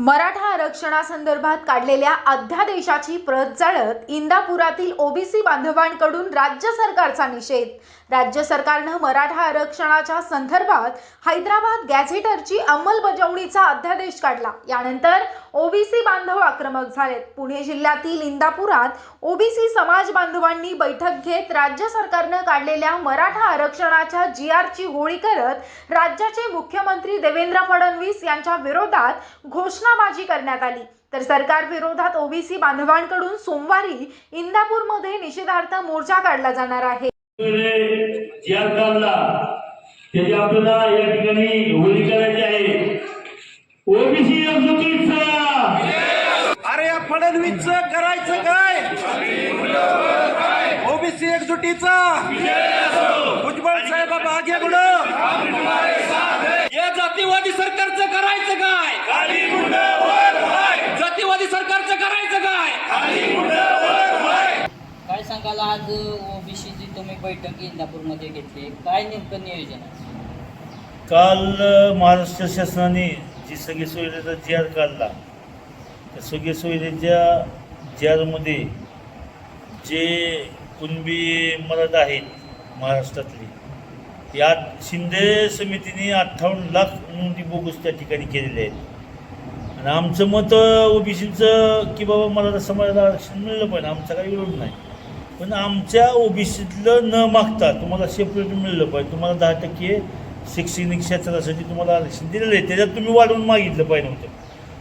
मराठा आरक्षणासंदर्भात काढलेल्या अध्यादेशाची प्रत जाळत इंदापुरातील ओबीसी बांधवांकडून राज्य सरकारचा निषेध. राज्य सरकारनं मराठा आरक्षणाच्या संदर्भात हैदराबाद गॅझेटरची अंमलबजावणीचा अध्यादेश काढला. यानंतर ओबीसी बांधव आक्रमक झालेत. पुणे जिल्ह्यातील इंदापुरात ओबीसी समाज बांधवांनी बैठक घेत राज्य सरकारनं काढलेल्या मराठा आरक्षणाच्या जी आरची होळी करत राज्याचे मुख्यमंत्री देवेंद्र फडणवीस यांच्या विरोधात घोषणा घोषणाबाजी करण्यात आली. तर सरकार विरोधात ओबीसी बांधवांकडून सोमवारी इंदापूरमध्ये निषेधार्थ मोर्चा काढला जाणार आहे. ज्या काढला त्याची आपल्याला या ठिकाणी होळी करायची आहे. ओबीसी एकजुटीचा अरे या फडणवीसचं करायचं काय? ओबीसी एकजुटीचा. भुजबळ साहेब मागे पुढं या जातीवादी सरकारचं करायचं काय? जातीवादी सरकारचं करायचं काय? काय सांगाल आज ओबीसीची तुम्ही बैठक इंदापूरमध्ये घेतली. काय नेमकं नियोजन आहे? काल महाराष्ट्र शासनाने जी सगळी सोयीचा जी आर काढला त्या सगळी सोयीच्या जी आरमध्ये जे कुणबी मराठा आहेत महाराष्ट्रातली या शिंदे समितीने अठ्ठावन्न लाख नोंदी बोगस त्या ठिकाणी केलेले आहेत. आणि आमचं मत ओबीसीचं की बाबा मला समाजाला आरक्षण मिळलं पाहिजे आमचा काही विरोध नाही. पण आमच्या ओबीसीतलं न मागता तुम्हाला सेपरेट मिळलं पाहिजे. तुम्हाला दहा टक्के शैक्षणिक क्षेत्रासाठी तुम्हाला आरक्षण दिलेलं आहे. त्याच्यात तुम्ही वाढवून मागितलं पाहिजे होतं.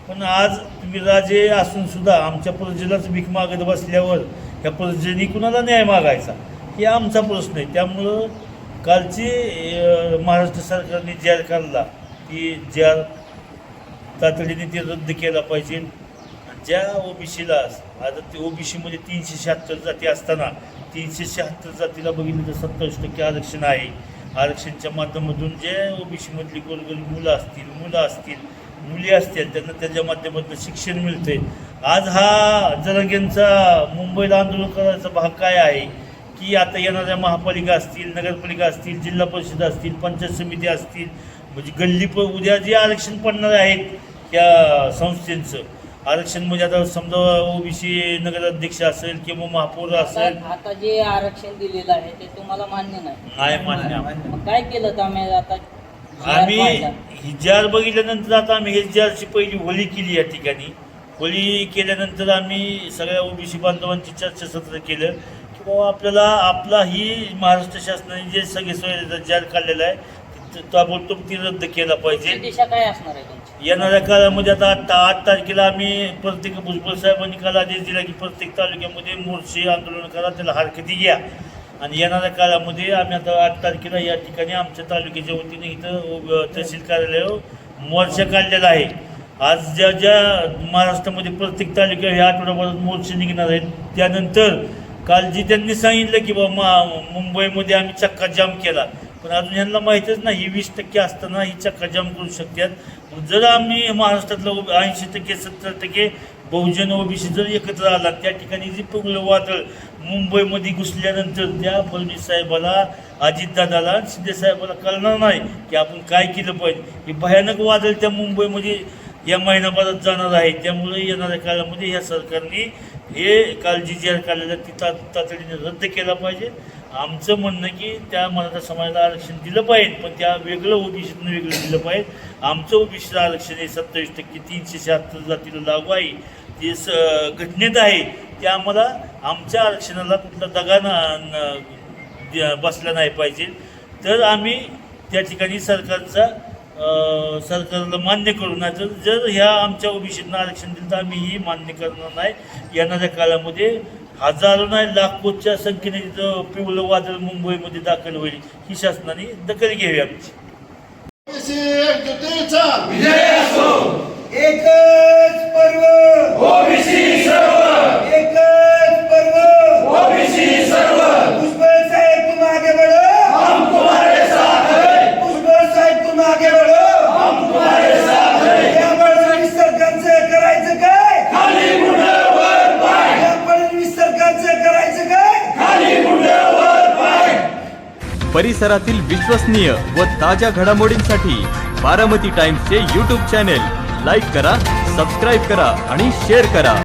पण आज तुम्ही राजे असूनसुद्धा आमच्या प्रजेलाच भीक मागत बसल्यावर ह्या प्रजेने कुणाला न्याय मागायचा? हे आमचा प्रश्न आहे. त्यामुळं कालची महाराष्ट्र सरकारने जाहीर काढला की ज्या तातडीने ते रद्द केला पाहिजे. ज्या ओबीसीला आता ते ओबीसीमध्ये तीनशे शहात्तर जाती असताना तीनशे शहात्तर जातीला बघितलं तर सत्तावीस टक्के आरक्षण आहे. आरक्षणच्या माध्यमातून जे ओबीसीमधली गोरगरीब मुलं असतील मुलं असतील मुली असतील त्यांना त्याच्या माध्यमातून शिक्षण मिळते आज हा जरंगेंचा मुंबईला आंदोलन करायचा भाग काय आहे? की आता येणाऱ्या महापालिका असतील नगरपालिका असतील जिल्हा परिषद असतील पंचायत समिती असतील म्हणजे गल्ली प उद्या जे आरक्षण पडणार आहेत त्या संस्थेचं. आरक्षण म्हणजे आता समजा ओबीसी नगराध्यक्ष असेल किंवा महापौर असेल. आता आता जे आरक्षण दिलेलं आहे ते तुम्हाला मान्य नाही. नाही मान्य मग काय केलं तर आम्ही आता आम्ही. ही जार बघितल्यानंतर आता आम्ही हे जारची पहिली होळी केली या ठिकाणी. होळी केल्यानंतर आम्ही सगळ्या ओबीसी बांधवांची चर्चासत्र केलं. आपल्याला आपला ही महाराष्ट्र शासनाने जे सगळे सोय जार काढलेला आहे ताबडतोब ती रद्द केला पाहिजे. दिशा काय असणार आहे तुमची? येणाऱ्या काळामध्ये आता आठ आठ तारखेला आम्ही प्रत्येक भुजबळ साहेबांनी काल आदेश दिला की प्रत्येक तालुक्यामध्ये मोर्चे आंदोलन करा त्याला हरकती घ्या. आणि येणाऱ्या काळामध्ये आम्ही आता आठ तारखेला या ठिकाणी आमच्या तालुक्याच्या वतीने इथं तहसील कार्यालयावर मोर्चा काढलेला आहे. आज ज्या ज्या महाराष्ट्रामध्ये प्रत्येक तालुक्या ह्या आठवड्याभरात मोर्चे निघणार आहेत त्यानंतर काल जी त्यांनी सांगितलं की बाबा मा मुंबईमध्ये आम्ही चक्का जाम केला. पण अजून यांना माहीतच नाही ही वीस टक्के असताना ही चक्का जाम करू शकतात. मग जर आम्ही महाराष्ट्रातलं ऐंशी टक्के सत्तर टक्के बहुजन ओबीसी जर एकत्र आला त्या ठिकाणी जी पुगलं वादळ मुंबईमध्ये घुसल्यानंतर त्या फडणवीस साहेबाला अजितदादाला आणि शिंदे साहेबाला कळणार नाही की आपण काय केलं पाहिजे. हे भयानक वादळ त्या मुंबईमध्ये या महिनाभरात जाणार आहे. त्यामुळे येणाऱ्या काळामध्ये ह्या सरकारने हे काळजी जी काढलेलं ती ता तातडीने रद्द केला पाहिजे. आमचं म्हणणं की त्या मराठा समाजाला आरक्षण दिलं पाहिजे पण त्या वेगळं ओबीसीतनं वेगळं दिलं पाहिजे. आमचं ओबीसीला आरक्षण हे सत्तावीस टक्के तीनशे शहात्तर जातीला लागू आहे. ते स घटनेत आहे ते आम्हाला आमच्या आरक्षणाला कुठला दगा ना द्या- बसला नाही पाहिजे. तर आम्ही त्या ठिकाणी सरकारचा सरकारला मान्य करू नाही तर जर ह्या आमच्या ओबीसीतनं आरक्षण दिलं तर आम्ही ही मान्य करणार नाही. येणाऱ्या काळामध्ये हजारो नाही लाखोच्या संख्येने तिथं पिवळं वादळ मुंबईमध्ये दाखल होईल ही शासनाने दखल घ्यावी आमची. एकच पर्व. ओबीसी सर्व एकच पर्व ओबीसी सर्व भुजबळ साहेब तुम आगे बढ़ो हम तुम्हारे साथ हैं भुजबळ साहेब तुम आगे बढ़ो हम तुम्हारे साथ हैं या फडणवीस सरकारचं करायचं काय खाली मुंडवर पाय या फडणवीस सरकारचं करायचं काय खाली मुंडवर पाय परिसरातील विश्वसनीय व ताज्या घडामोडींसाठी बारामती टाइम्सचे यूट्यूब चॅनेल लाईक करा सबस्क्राईब करा आणि शेअर करा.